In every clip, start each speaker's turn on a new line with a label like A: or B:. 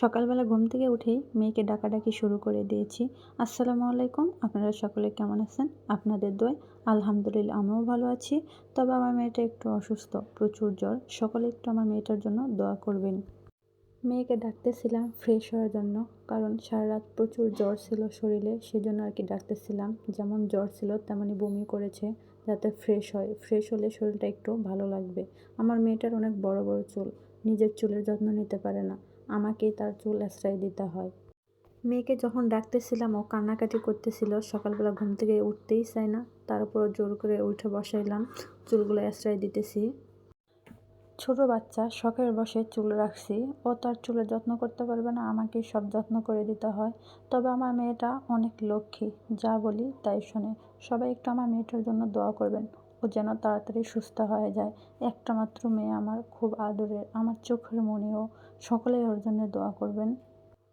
A: সকালবেলা ঘুম থেকে উঠেই মেয়েকে ডাকাডাকি শুরু করে দিয়েছি। আসসালামু আলাইকুম, আপনারা সকলে কেমন আছেন? আপনাদের দোয় আলহামদুলিল্লাহ আমিও ভালো আছি। তবে আমার মেয়েটা একটু অসুস্থ, প্রচুর জ্বর। সকলে একটু আমার মেয়েটার জন্য দোয়া করবেন। মেয়েকে ডাকতেছিলাম ফ্রেশ হওয়ার জন্য, কারণ সারা রাত প্রচুর জ্বর ছিল শরীরে, সেজন্য আর কি ডাকতেছিলাম। যেমন জ্বর ছিল, তেমনই বমি করেছে, যাতে ফ্রেশ হয়। ফ্রেশ হলে শরীরটা একটু ভালো লাগবে। আমার মেয়েটার অনেক বড় বড় চুল, নিজের চুলের যত্ন নিতে পারে না। আমাকেই তার চুল আশ্রয় দিতে হয়। মেয়েকে যখন ডাকতেছিলাম, ও কান্নাকাটি করতেছিল, সকালবেলা ঘুম থেকে উঠতেই চায় না। তার উপর জোর করে উঠে বসাইলাম, চুলগুলো আশ্রয় দিতেছি। ছোট বাচ্চা, শখের বসে চুল রাখছি। ও তার চুলের যত্ন করতে পারবে না, আমাকে সব যত্ন করে দিতে হয়। তবে আমার মেয়েটা অনেক লক্ষ্মী, যা বলি তাই শোনে। সবাই একটু আমার মেয়েটার জন্য দোয়া করবেন। ও যেন তাড়াতাড়ি সুস্থ হয়ে যায়। একটা মাত্র মেয়ে আমার খুব আদরের, আমার চোখের মনেও। সকলেই ওর জন্য দোয়া করবেন।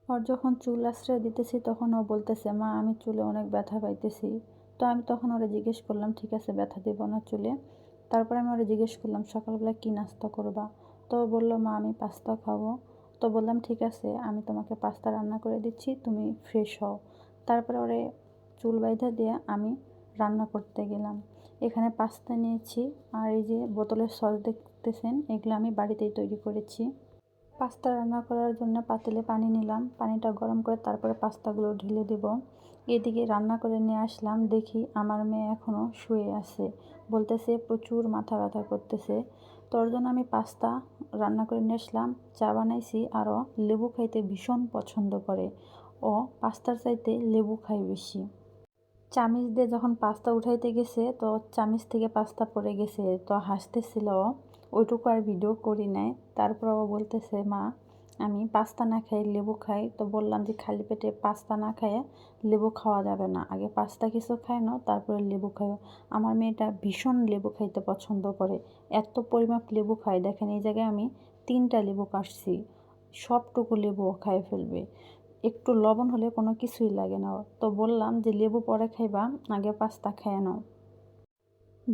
A: ওর যখন চুল আশ্রয় দিতেছি, তখন ও বলতেছে, মা, আমি চুলে অনেক ব্যথা পাইতেছি। তো আমি তখন ওরা জিজ্ঞেস করলাম, ঠিক আছে, ব্যথা দেব না চুলে? তারপরে আমি ওরা জিজ্ঞেস করলাম, সকালবেলা কী নাস্তা করবা? তো বলল, মা, আমি পাস্তা খাব। তো বললাম, ঠিক আছে, আমি তোমাকে পাস্তা রান্না করে দিচ্ছি, তুমি ফ্রেশ হও। তারপরে ওরে চুল বাইধা দিয়ে আমি রান্না করতে গেলাম। এখানে পাস্তা নিয়েছি আর এই যে বোতলের সস দেখতেছেন, এগুলো আমি বাড়িতেই তৈরি করেছি। পাস্তা রান্না করার জন্য পাতিলে পানি নিলাম, পানিটা গরম করে তারপরে পাস্তাগুলো ঢেলে দেব। এদিকে রান্না করে নিয়ে আসলাম, দেখি আমার মেয়ে এখনও শুয়ে আছে। বলতেছে, প্রচুর মাথা ব্যথা করতেছে। তোর জন্য আমি পাস্তা রান্না করে নিয়ে আসলাম। চা বানাইছি আরও লেবু খাইতে ভীষণ পছন্দ করে। ও পাস্তার চাইতে লেবু খাই বেশি। চামিচ দিয়ে যখন পাস্তা উঠাইতে গেছে, তো চামিচ থেকে পাস্তা পড়ে গেছে। তো হাসতেছিল ওইটুকু আর ভিডিও করি নাই। তারপর ও বলতেছে, মা, আমি পাস্তা না খাই, লেবু খাই। তো বললাম যে, খালি পেটে পাস্তা না খাইয়ে লেবু খাওয়া যাবে না। আগে পাস্তা কিছু খায় না তারপরে লেবু খাইও। আমার মেয়েটা ভীষণ লেবু খাইতে পছন্দ করে। এত পরিমাপ লেবু খায়। দেখেন, এই জায়গায় আমি তিনটা লেবু কাটছি। সবটুকু লেবু খাই ফেলবে। একটু লবণ হলে কোনো কিছুই লাগে না। তো বললাম যে, লেবু পরে খাইবা, আগে পাস্তা খেয়ে নাও।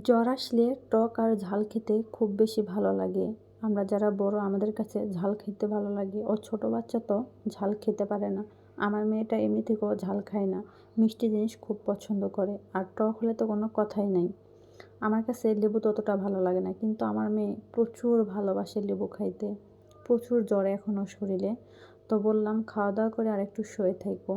A: জ্বর আসলে টক আর ঝাল খেতে খুব বেশি ভালো লাগে। আমরা যারা বড়, আমাদের কাছে ঝাল খেতে ভালো লাগে। ও ছোট বাচ্চা তো ঝাল খেতে পারে না। আমার মেয়েটা এমনি থেকেও ঝাল খায় না। মিষ্টি জিনিস খুব পছন্দ করে। আর টক হলে তো কোনো কথাই নাই। আমার কাছে লেবু ততটা ভালো লাগে না। কিন্তু আমার মেয়ে প্রচুর ভালোবাসে লেবু খাইতে। প্রচুর জ্বর এখনও শরীরে। তো বললাম খাওয়া দাওয়া করে আর একটু শুয়ে থাকব।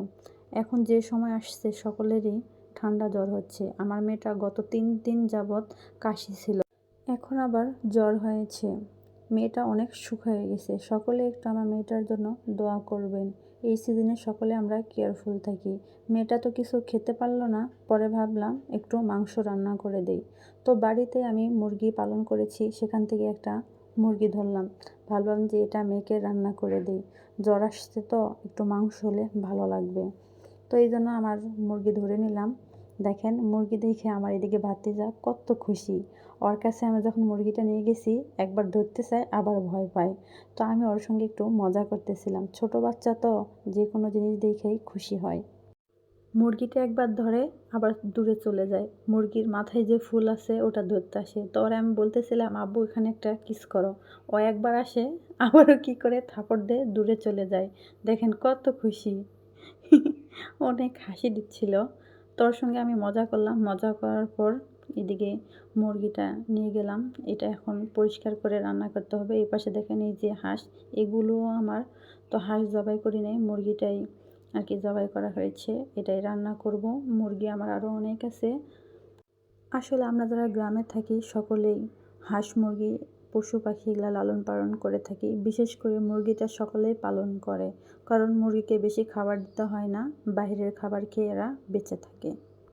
A: এখন যে সময় আসছে, সকলেরই ঠান্ডা জ্বর হচ্ছে। আমার মেয়েটা গত তিন দিন যাবৎ কাশি ছিল। এখন আবার জ্বর হয়েছে। মেয়েটা অনেক সুখ হয়ে গেছে। সকলে একটু আমার মেয়েটার জন্য দোয়া করবেন। এই সিজনে সকলে আমরা কেয়ারফুল থাকি। মেয়েটা তো কিছু খেতে পারল না। পরে ভাবলাম একটু মাংস রান্না করে দেই। তো বাড়িতে আমি মুরগি পালন করেছি। সেখান থেকে একটা মুরগি ধরলাম। ভাবলাম যে এটা মেয়েকে রান্না করে দিই। জ্বর আসছে তো, একটু মাংস হলে ভালো লাগবে। তো এই জন্য আমার মুরগি ধরে নিলাম। দেখেন, মুরগি দেখে আমার এদিকে ভাতিজা কত খুশি। ওর কাছে আমি যখন মুরগিটা নিয়ে গেছি, একবার ধরতে চাই আবার ভয় পায়। তো আমি ওর সঙ্গে একটু মজা করতেছিলাম। ছোট বাচ্চা তো যে কোনো জিনিস দেখেই খুশি হয়। মুরগিটা একবার ধরে আবার দূরে চলে যায়। মুরগির মাথায় যে ফুল আছে, ওটা ধরতে আসে। তো ওরা আমি বলতেছিলাম, আব্বু, এখানে একটা কিস করো। ও একবার আসে, আবারও কি করে থাপড় দিয়ে দূরে চলে যায়। দেখেন কত খুশি। অনেক হাসি দিচ্ছিল। তোর সঙ্গে আমি মজা করলাম। মজা করার পর এদিকে মুরগিটা নিয়ে গেলাম। এটা এখন পরিষ্কার করে রান্না করতে হবে। এই পাশে দেখেন এই যে হাঁস এগুলোও আমার তো হাঁস জবাই করি নাই। মুরগিটাই আর কি জবাই করা হয়েছে, এটাই রান্না করব। মুরগি আমার আরও অনেক আছে। আসলে আমরা যারা গ্রামে থাকি, সকলেই হাঁস মুরগি, পশু পাখি এগুলা লালন পালন করে থাকি। বিশেষ করে মুরগিটা সকলেই পালন করে, কারণ মুরগিকে বেশি খাবার দিতে হয় না, বাইরের খাবার খেয়ে এরা বেঁচে থাকে।